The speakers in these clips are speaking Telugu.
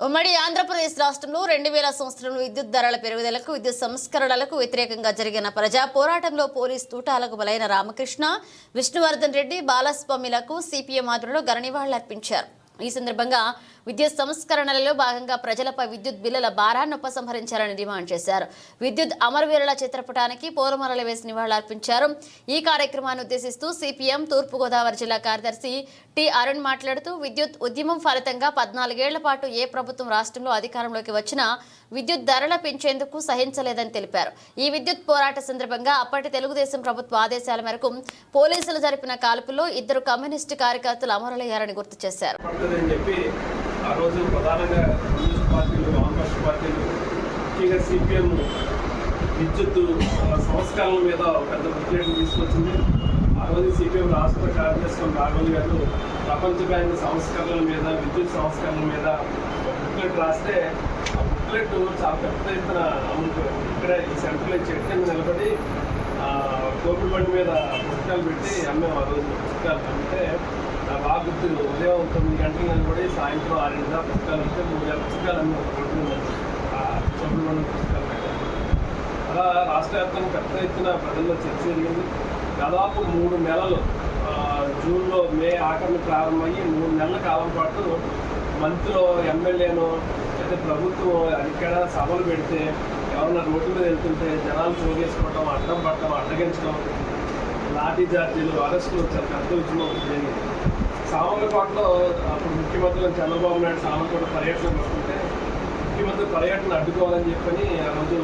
ఉమ్మడి ఆంధ్రప్రదేశ్ రాష్ట్రంలో రెండు వేల సంవత్సరంలో విద్యుత్ ధరల పెరుగుదలకు విద్యుత్ సంస్కరణలకు వ్యతిరేకంగా జరిగిన ప్రజా పోరాటంలో పోలీస్ తూటాలకు బలైన రామకృష్ణ విష్ణువర్ధన్ రెడ్డి బాలస్వామిలకు సిపిఎం ఆధ్వర్యంలో ఘన నివాళులర్పించారు. ఈ సందర్భంగా విద్యుత్ సంస్కరణలలో భాగంగా ప్రజలపై విద్యుత్ బిల్లుల భారాన్ని ఉపసంహరించాలని డిమాండ్ చేశారు. విద్యుత్ అమరవీరుల చిత్రపటానికి పూలమరలు వేసి నివాళులర్పించారు. ఈ కార్యక్రమాన్ని ఉద్దేశిస్తూ సిపిఎం తూర్పుగోదావరి జిల్లా కార్యదర్శి టి అరుణ్ మాట్లాడుతూ విద్యుత్ ఉద్యమం ఫలితంగా పద్నాలుగేళ్ళ పాటు ఏ ప్రభుత్వం రాష్ట్రంలో అధికారంలోకి వచ్చినా విద్యుత్ ధరల పెంచేందుకు సహించలేదని తెలిపారు. ఈ విద్యుత్ పోరాట సందర్భంగా అప్పటి తెలుగుదేశం ప్రభుత్వ ఆదేశాల మేరకు పోలీసులు జరిపిన కాల్పుల్లో ఇద్దరు కమ్యూనిస్టు కార్యకర్తలు అమరులయ్యారని గుర్తు చేశారు. ఆ రోజు ప్రధానంగా కమ్యూనిస్ట్ పార్టీలు కాంగ్రెస్ పార్టీలు ముఖ్యంగా సిపిఎం విద్యుత్ సంస్కరణల మీద ఒక పెద్ద బుక్లెట్ తీసుకొచ్చింది. ఆ రోజు సిపిఎం రాష్ట్ర కార్యదర్శి రాఘవన్ గారు ప్రపంచ బ్యాంక్ సంస్కరణల మీద విద్యుత్ సంస్కరణల మీద బుక్లెట్ రాస్తే ఆ బుక్లెట్ చాలా పెద్ద ఎత్తున అమ్ముతారు ఇక్కడ ఈ సెంటర్లో చెట్టు నిలబడి ఆ, బండి మీద పుస్తకాలు పెట్టి అమ్మాము ఆ రోజు పుస్తకాలు అమ్మితే నా బాగా గుర్తు ఉదయం తొమ్మిది గంటల నిలబడి సాయంత్రం ఆరింటి దాకా పుస్తకాలు ఇస్తే మూడు వేల పుస్తకాలు అమ్మాము రోడ్డు ఆ బండి పుస్తకాలు పెట్టారు అలా రాష్ట్ర వ్యాప్తంగా పెద్ద ఎత్తున ప్రజల్లో చర్చ జరిగింది. దాదాపు మూడు నెలలు జూన్లో మే ఆఖరిని ప్రారంభమయ్యి మూడు నెలల కాలం పాటు మంత్రిలో ఎమ్మెల్యేను అయితే ప్రభుత్వం ఇక్కడ సభలు పెడితే కావున రోడ్డు మీద వెళ్తుంటే జనాలు చోగేసుకోవటం అడ్డం పట్టడం అడ్డగించడం లాఠీ చార్జీలు అరెస్టులు చాలా పెద్ద ఉద్యమం జరిగింది సామర్లకోటలో అప్పుడు ముఖ్యమంత్రి చంద్రబాబు నాయుడు సామర్లకోట పర్యటన వస్తుంటే ముఖ్యమంత్రి పర్యటన అడ్డుకోవాలని చెప్పని ఆ రోజు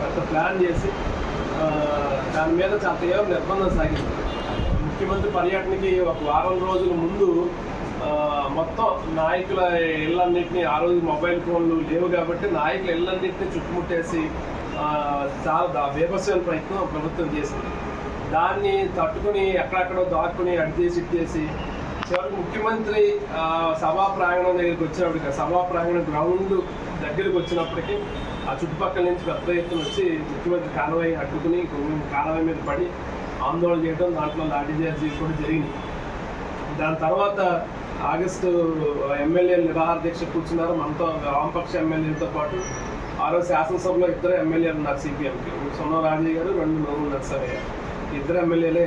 పెద్ద ప్లాన్ చేసి దాని మీద చాలా తీవ్ర నిర్బంధం సాగింది. ముఖ్యమంత్రి పర్యటనకి ఒక వారం రోజుల ముందు మొత్తం నాయకుల ఇళ్ళన్నింటినీ ఆ రోజు మొబైల్ ఫోన్లు లేవు కాబట్టి నాయకుల ఇళ్ళన్నింటినీ చుట్టుముట్టేసి చాలా దా- బీభత్సమైన ప్రయత్నం ప్రభుత్వం చేసింది. దాన్ని తట్టుకుని ఎక్కడెక్కడో దాక్కుని అడ్డేసి ఇట్టేసి చివరికి ముఖ్యమంత్రి సభా ప్రాంగణం దగ్గరికి వచ్చినప్పటికి సభా ప్రాంగణం గ్రౌండ్ దగ్గరికి వచ్చినప్పటికీ ఆ చుట్టుపక్కల నుంచి పెద్ద ఎత్తున వచ్చి ముఖ్యమంత్రి కాలువై అడ్డుకుని కానవాయి మీద పడి ఆందోళన చేయడం దాంట్లో లాఠీ చార్జ్ కూడా జరిగింది దాని తర్వాత ఆగస్టు ఎమ్మెల్యే నిరాహార దీక్ష కూర్చున్నారు. మనతో వామపక్ష ఎమ్మెల్యేలతో పాటు ఆరో శాసనసభలో ఇద్దరు ఎమ్మెల్యేలు ఉన్నారు సిపిఎంకి. సొన్న రాజయ్య గారు రెండు నవ్వు నర్సయ్య ఇద్దరు ఎమ్మెల్యేలే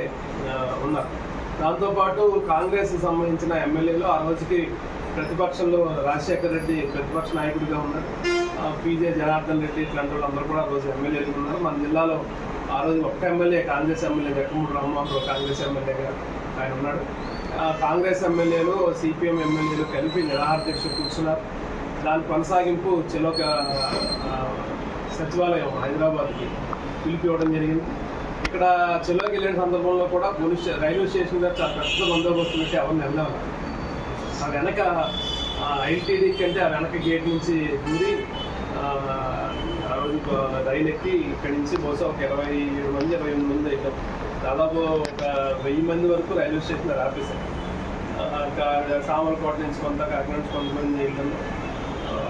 ఉన్నారు. దాంతోపాటు కాంగ్రెస్ సంబంధించిన ఎమ్మెల్యేలు ఆ రోజుకి ప్రతిపక్షంలో రాజశేఖర రెడ్డి ప్రతిపక్ష నాయకుడిగా ఉన్నారు. పీజే జనార్దన్ రెడ్డి ఇట్లాంటి వాళ్ళందరూ కూడా ఆ రోజు ఎమ్మెల్యేలు ఉన్నారు. మన జిల్లాలో ఆ రోజు ఒక్క ఎమ్మెల్యే కాంగ్రెస్ ఎమ్మెల్యే జగన్మోహన్ రామ్మోహన్ కాంగ్రెస్ ఎమ్మెల్యేగా ఆయన ఉన్నాడు. కాంగ్రెస్ ఎమ్మెల్యేలు సిపిఎం ఎమ్మెల్యేలు కలిపి నిరాహార కూర్చున్నారు దాని కొనసాగింపు చెలోక సచివాలయం హైదరాబాద్కి పిలిపి ఇవ్వడం జరిగింది. ఇక్కడ చెలోకి వెళ్ళిన సందర్భంలో కూడా పోలీస్ రైల్వే స్టేషన్ దగ్గర చాలా పెద్ద బందోబస్తు పెట్టి ఎవరిని వెళ్ళాలి ఆ వెనక ఐటీడీ కంటే ఆ వెనక గేట్ నుంచి దూరి రైలు ఎక్కి ఇక్కడి నుంచి బహుశా ఒక ఇరవై ఏడు మంది ఇరవై ఎనిమిది మంది అయితే దాదాపు ఒక వెయ్యి మంది వరకు రైల్వే స్టేషన్ దగ్గర ఆపేశారు. సామర్లకోట నుంచి కొంత కాకినాడ నుంచి కొంతమంది వెళ్ళడం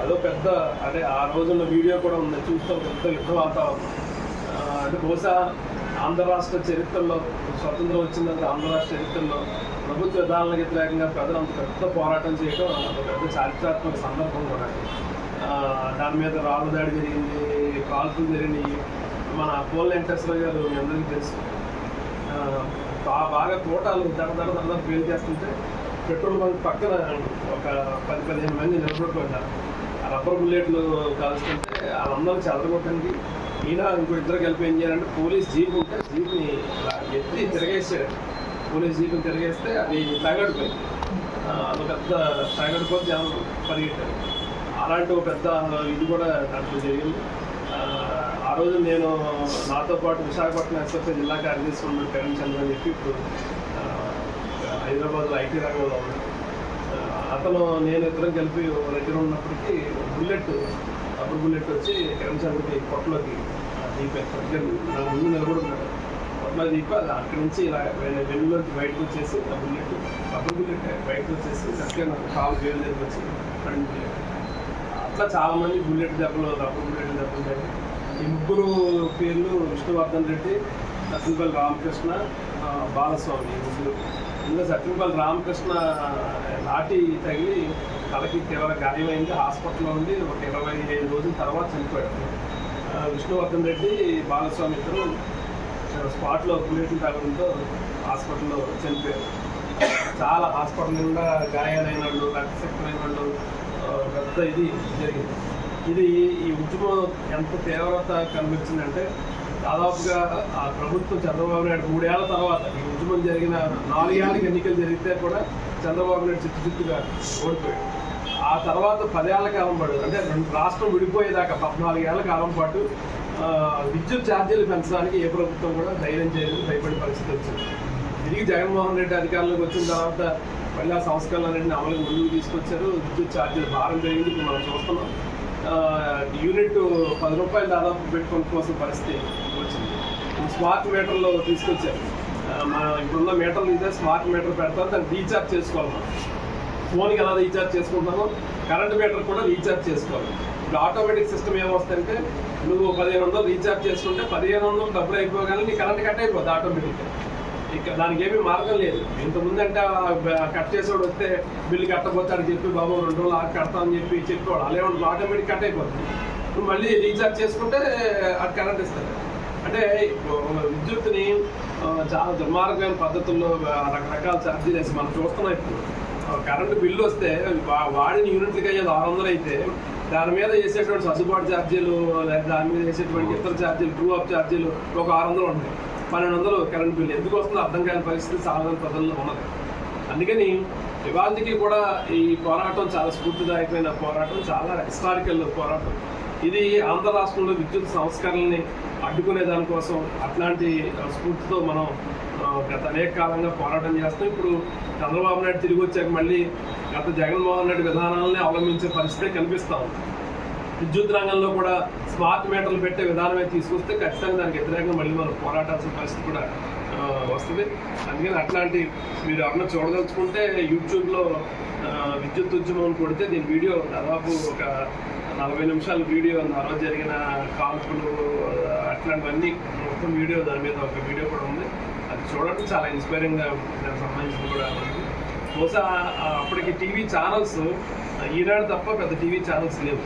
అదో పెద్ద అదే ఆ రోజున్న వీడియో కూడా ఉంది. చూస్తే పెద్ద యుద్ధ వాతావరణం. అంటే బహుశా ఆంధ్ర రాష్ట్ర చరిత్రలో స్వతంత్రం వచ్చిందంటే ఆంధ్ర రాష్ట్ర చరిత్రలో ప్రభుత్వ విధానాలకు వ్యతిరేకంగా ప్రజలు అంత పెద్ద పోరాటం చేయడం అంత పెద్ద చారిత్రాత్మక సందర్భం కూడా. దాని మీద రాళ్ళు దాడి జరిగింది. కాల్పులు జరిగినాయి. మన పోల్ ఇంట్రెస్ట్లో గారు మీ అందరికీ తెలుసు. బాగా తోటాలు దడ దడ దడ ఫెయిల్ చేస్తుంటే పెట్రోల్ బంక్ పక్కన ఒక పది పదిహేను మంది నిలబడుకుంటారు ఆ రబ్బర్ బుల్లెట్లు కాల్చుకుంటే వాళ్ళందరూ చెదరగొట్టడానికి ఈయన ఇంకో ఇద్దరు కలిపి ఏం చేయాలంటే పోలీస్ జీప్ ఉంటే జీప్ని ఎత్తి తిరగేసాడు పోలీస్ జీప్ని తిరగేస్తే అది తగడిపోయింది అది పెద్ద తగడిపోతే జనం పరిగెట్టారు. అలాంటి ఒక పెద్ద ఇది కూడా దాంట్లో జరిగింది. ఆ, రోజు నేను నాతో పాటు విశాఖపట్నం ఎస్ఎఫ్ఐ జిల్లా కార్యదర్శి ఉన్నాడు కిరణ్ చంద్ర అని చెప్పి ఇప్పుడు హైదరాబాద్లో ఐటీ రంగంలో ఉన్నాడు అతను నేను ఇద్దరం కలిపి ఓ దగ్గర ఉన్నప్పటికీ బుల్లెట్ అప్పుడు బుల్లెట్ వచ్చి కిరణ్ చంద్రకి పొట్టలోకి దీపారు దగ్గర నా ముందు నిలబడుతున్నాడు పొట్టలో దీప అక్కడి నుంచి ఇలా వెన్నులోకి బయటకు వచ్చేసి ఆ బుల్లెట్ అప్పుడు బుల్లెట్ బయటకు వచ్చేసి చక్కగా నాకు కాలు వేలు దగ్గర వచ్చి బుల్లెట్ అట్లా చాలా మంది బుల్లెట్ దెబ్బలు రబ్బర్ బుల్లెట్ దెబ్బలు ఈ ముగ్గురు పేర్లు విష్ణువర్ధన్ రెడ్డి సత్యపల్లి రామకృష్ణ బాలస్వామి ఈ ముగ్గురు. ఇందులో సత్యపల్లి రామకృష్ణ లాఠీ తగిలి తలకి తీవ్ర గాయమైంది హాస్పిటల్లో ఉంది ఒక ఇరవై ఐదు రోజుల తర్వాత చనిపోయాడు. విష్ణువర్ధన్ రెడ్డి బాలస్వామి ఇద్దరు స్పాట్లో బుల్లెట్లు తాగడంతో హాస్పిటల్లో చనిపోయారు. చాలా హాస్పిటల్ నిండా గాయాలైన వాళ్ళు రక్తశక్తులైన వాళ్ళు పెద్ద ఇది జరిగింది. ఇది ఈ ఉద్యమం ఎంత తీవ్రత కనిపించిందంటే దాదాపుగా ఆ ప్రభుత్వం చంద్రబాబు నాయుడు మూడేళ్ళ తర్వాత ఈ ఉద్యమం జరిగిన నాలుగేళ్ళకి ఎన్నికలు జరిగితే కూడా చంద్రబాబు నాయుడు చిత్తుచిత్తుగా ఓడిపోయాడు. ఆ తర్వాత పదేళ్ళ కాలం పాటు అంటే రాష్ట్రం విడిపోయేదాకా పద్నాలుగేళ్ళ కాలం పాటు విద్యుత్ ఛార్జీలు పెంచడానికి ఏ ప్రభుత్వం కూడా ధైర్యం చేయలేదు భయపడే పరిస్థితి వచ్చింది. తిరిగి జగన్మోహన్ రెడ్డి అధికారంలోకి వచ్చిన తర్వాత మళ్ళీ ఆ సంస్కరణలన్నింటినీ అమలు ముందుకు తీసుకొచ్చారు. విద్యుత్ ఛార్జీలు భారం పెరిగింది. ఇప్పుడు మనం చూస్తున్నాం. యూనిట్ పది రూపాయలు దాదాపు పెట్టుకోవడం కోసం పరిస్థితి వచ్చింది. స్మార్ట్ మీటర్లో తీసుకొచ్చారు. మన ఇప్పుడున్న మీటర్లు ఇదే స్మార్ట్ మీటర్ పెడతారు. దాన్ని రీఛార్జ్ చేసుకోవాలి మనం. ఫోన్కి ఎలా రీఛార్జ్ చేసుకుంటామో కరెంట్ మీటర్ కూడా రీఛార్జ్ చేసుకోవాలి. ఇప్పుడు ఆటోమేటిక్ సిస్టమ్ ఏమొస్తుందంటే నువ్వు పదిహేను వందలు రీఛార్జ్ చేసుకుంటే పదిహేను వందలు డబ్బులు అయిపోగానే నీ కరెంట్ కట్ అయిపోద్ది ఆటోమేటిక్గా. ఇక దానికి ఏమీ మార్గం లేదు. ఇంతకుముందు అంటే కట్ చేసేవాడు వస్తే బిల్లు కట్టబోతాడని చెప్పి బాబు రెండు రోజులు ఆగి కడతామని చెప్పి చెప్పేవాడు. అలా ఏమన్నా ఆటోమేటిక్ కట్ అయిపోతుంది ఇప్పుడు మళ్ళీ రీఛార్జ్ చేసుకుంటే అది కరెంట్ ఇస్తారు అంటే విద్యుత్ని చాలా దుర్మార్గమైన పద్ధతుల్లో రకరకాల ఛార్జీలు వేసి మనం చూస్తున్నాం ఇప్పుడు. ఆ, కరెంటు బిల్లు వస్తే వాడిన యూనిట్లకి అయ్యేది ఆరు వందలు అయితే దాని మీద వేసేటువంటి సర్దుబాటు ఛార్జీలు లేదా దాని మీద వేసేటువంటి ఇతర ఛార్జీలు ట్రూ అప్ ఛార్జీలు ఒక ఆరు వందలు ఉంటాయి పన్నెండు వందలు కరెంట్ బిల్లు ఎందుకు వస్తుందో? అర్థం కాని పరిస్థితి చాలా మంది ప్రజల్లో ఉన్నది. అందుకని ఇవాళకి కూడా ఈ పోరాటం చాలా స్ఫూర్తిదాయకమైన పోరాటం చాలా హిస్టారికల్ పోరాటం. ఇది ఆంధ్ర రాష్ట్రంలో విద్యుత్ సంస్కరణల్ని అడ్డుకునే దానికోసం అట్లాంటి స్ఫూర్తితో మనం గత అనేక కాలంగా పోరాటం చేస్తాం ఇప్పుడు చంద్రబాబు నాయుడు తిరిగి వచ్చాక మళ్ళీ గత జగన్మోహన్ రెడ్డి విధానాలని అవలంబించే పరిస్థితే కనిపిస్తా ఉంది. విద్యుత్ రంగంలో కూడా స్మార్ట్ మీటర్లు పెట్టే విధానమే తీసుకొస్తే ఖచ్చితంగా దానికి వ్యతిరేకంగా మళ్ళీ మనం పోరాటాల్సిన పరిస్థితి కూడా వస్తుంది. అందుకని అట్లాంటి మీరు ఎవరన్నా చూడదలుచుకుంటే యూట్యూబ్లో విద్యుత్ ఉద్యమం కొడితే దీని వీడియో దాదాపు ఒక నలభై నిమిషాల వీడియో తర్వాత జరిగిన కాల్పులు అట్లాంటివన్నీ మొత్తం వీడియో దాని మీద ఒక వీడియో కూడా ఉంది. అది చూడటం చాలా ఇన్స్పైరింగ్గా దానికి సంబంధించింది కూడా ఉంది. బహుశా అప్పటికి టీవీ ఛానల్స్ ఈనాడు తప్ప పెద్ద టీవీ ఛానల్స్ లేవు.